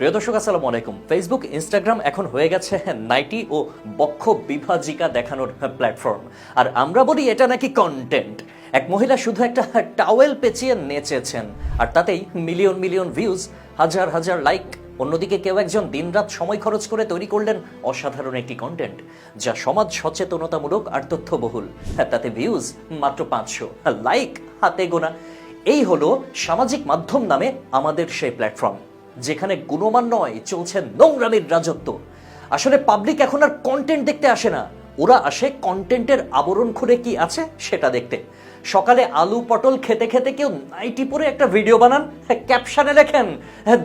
প্রিয় দর্শক আসসালামু আলাইকুম। ফেসবুক ইনস্টাগ্রাম এখন হয়ে গেছে নাইটি ও বক্ষ বিভাজিকা দেখানোর প্ল্যাটফর্ম আর আমরা বলি এটা নাকি কন্টেন্ট এক মহিলা শুধু একটা টাওয়েল পেঁচিয়ে নেচেছেন আর তাতেই মিলিয়ন মিলিয়ন ভিউজ হাজার হাজার লাইক অন্যদিকে কেউ একজন দিনরাত সময় খরচ করে তৈরি করলেন অসাধারণ একটি কন্টেন্ট যা সমাজ সচেতনতামূলক আর তথ্যবহুল। হ্যাঁ, তাতে ভিউজ মাত্র পাঁচশো লাইক হাতে গোনা। এই হলো সামাজিক মাধ্যম নামে আমাদের সেই প্ল্যাটফর্ম যেখানে গুণমান নয়, চলছে নোংরামির রাজত্ব। আসলে পাবলিক এখন আর কন্টেন্ট দেখতে আসে না। ওরা আসে কন্টেন্টের আবরণ খুলে কি আছে সেটা দেখতে। সকালে আলু পটল খেতে খেতে কেউ নাইটি পরে একটা ভিডিও বানান ক্যাপশনে লেখেন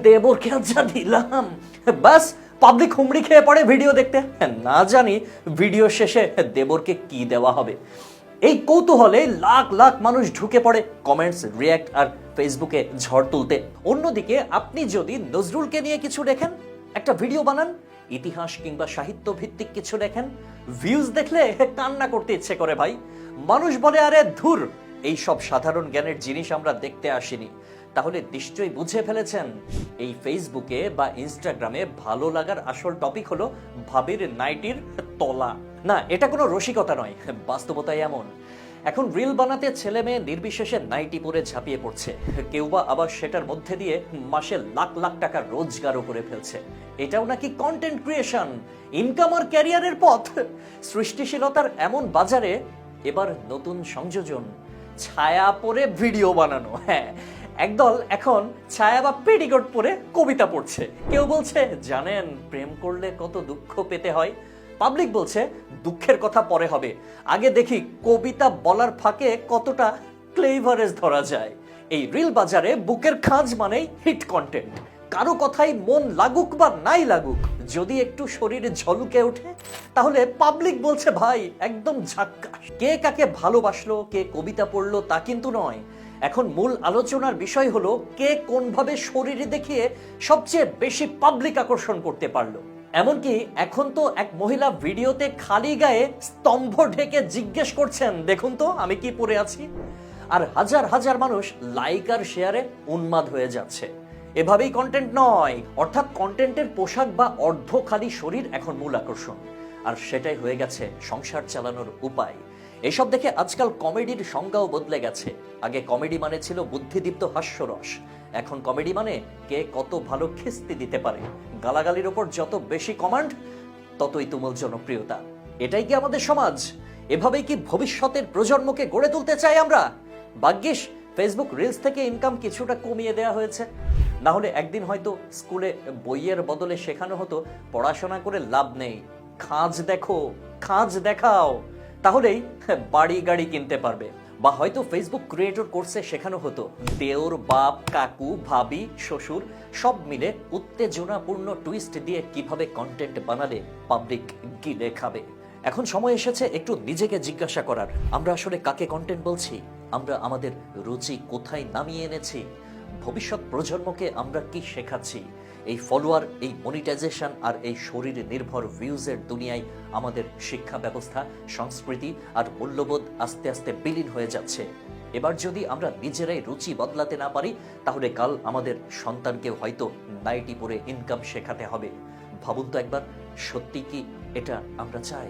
দেবরকে আজ যা দিলাম। বাস পাবলিক হুমড়ি খেয়ে পড়ে ভিডিও দেখতে। না জানি ভিডিও শেষে দেবরকে কি দেওয়া হবে। এই কৌতূহলে লাখ লাখ মানুষ ঢুকে পড়ে কমেন্টস রিয়্যাক্ট আর ফেসবুকে ঝড় তুলতে। অন্যদিকে আপনি যদি নজরুলকে নিয়ে কিছু লেখেন একটা ভিডিও বানান, ইতিহাস কিংবা সাহিত্য ভিত্তিক কিছু লেখেন ভিউজ দেখলে কান্না করতে ইচ্ছে করে ভাই। মানুষ বলে, আরে, ধুর, এই সব সাধারণ জ্ঞানের জিনিস আমরা দেখতে আসিনি। তাহলে নিশ্চয়ই বুঝে ফেলেছেন, এই ফেসবুকে বা ইনস্টাগ্রামে ভালো লাগার আসল টপিক হলো ভাবির নাইটির তলা। না, এটা কোনো রসিকতা নয়। বাস্তবতাই এমন। এখন রিল বানাতে ছেলে মেয়ে নির্বিশেষে নাইটি পরে ঝাঁপিয়ে পড়ছে। কেউ বা আবার সেটার মধ্যে দিয়ে মাসে লাখ লাখ টাকা রোজগারও করে ফেলছে। এটাও নাকি কন্টেন্ট ক্রিয়েশন ইনকাম আর ক্যারিয়ারের পথ। সৃষ্টিশীলতার এমন বাজারে এবার নতুন সংযোজন, ছায়া পরে ভিডিও বানানো। হ্যাঁ একদল এখন ছায়া বা পেডিকট পরে কবিতা পড়ছে। কেউ বলছে, জানেন, প্রেম করলে কত দুঃখ পেতে হয়? পাবলিক বলছে, দুঃখের কথা পরে হবে। আগে দেখি কবিতা বলার ফাঁকে কতটা ক্লেভারেজ ধরা যায়। এই রিল বাজারে বুকের খাঁজ মানেই হিট কন্টেন্ট কারও কথাই মন লাগুক বা নাই লাগুক, যদি একটু শরীরে ঝলুকে ওঠে, তাহলে পাবলিক বলছে, ভাই, একদম ঝাক্কাস কে কাকে ভালোবাসলো, কে কবিতা পড়ল, তা কিন্তু নয়। এখন মূল আলোচনার বিষয় হলো, কে কোনভাবে শরীরে দেখিয়ে সবচেয়ে বেশি পাবলিক আকর্ষণ করতে পারল। এমনকি এখন তো এক মহিলা ভিডিওতে খালি গায়ে স্তম্ভ ঢেকে জিজ্ঞেস করছেন, দেখুন তো, আমি কি পরে আছি? আর হাজার হাজার মানুষ লাইক আর শেয়ারে উন্মাদ হয়ে যাচ্ছে। এভাবেই কন্টেন্ট নয়, অর্থাৎ কন্টেন্টের পোশাক বা অর্ধ খালি শরীর এখন মূল আকর্ষণ। আর সেটাই হয়ে গেছে সংসার চালানোর উপায়। এসব দেখে আজকাল কমেডির সংজ্ঞাও বদলে গেছে। আগে কমেডি মানে ছিল বুদ্ধিদীপ্ত হাস্যরস। এখন কমেডি মানে কে কত ভালো খিস্তি দিতে পারে। গালাগালির ওপর যত বেশি কমান্ড, ততই তুমুল জনপ্রিয়তা। এটাই কি আমাদের সমাজ? এভাবেই কি ভবিষ্যতের প্রজন্মকে গড়ে তুলতে চাই আমরা? ভাগ্যিস ফেসবুক রিলস থেকে ইনকাম কিছুটা কমিয়ে দেওয়া হয়েছে। না হলে একদিন হয়তো স্কুলে বইয়ের বদলে শেখানো হতো, পড়াশোনা করে লাভ নেই। খাঁজ দেখো, খাঁজ দেখাও। তাহলেই বাড়ি গাড়ি কিনতে পারবে। বা হয়তো ফেসবুক ক্রিয়েটর কোর্সে শেখানো হতো। দেওর বাপ, কাকু, ভাবি, শ্বশুর সব মিলে উত্তেজনাপূর্ণ টুইস্ট দিয়ে কীভাবে কন্টেন্ট বানালে পাবলিক গিলে খাবে। এখন সময় এসেছে একটু নিজেকে জিজ্ঞাসা করার। আমরা আসলে কাকে কন্টেন্ট বলছি? আমরা আমাদের রুচি কোথায় নামিয়ে এনেছি? ভবিষ্যৎ প্রজন্মকে আমরা কি শেখাচ্ছি? এই ফলোয়ার এই মনিটাইজেশন আর এই শরীর নির্ভর ভিউজের দুনিয়ায় আমাদের শিক্ষা ব্যবস্থা, সংস্কৃতি আর মূল্যবোধ আস্তে আস্তে বিলীন হয়ে যাচ্ছে। এবার যদি আমরা নিজেরাই রুচি বদলাতে না পারি, তাহলে কাল আমাদের সন্তানকে হয়তো নাইটি পরে ইনকাম শেখাতে হবে। ভাবুন তো একবার, সত্যি কি এটা আমরা চাই?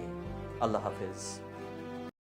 আল্লাহ হাফেজ।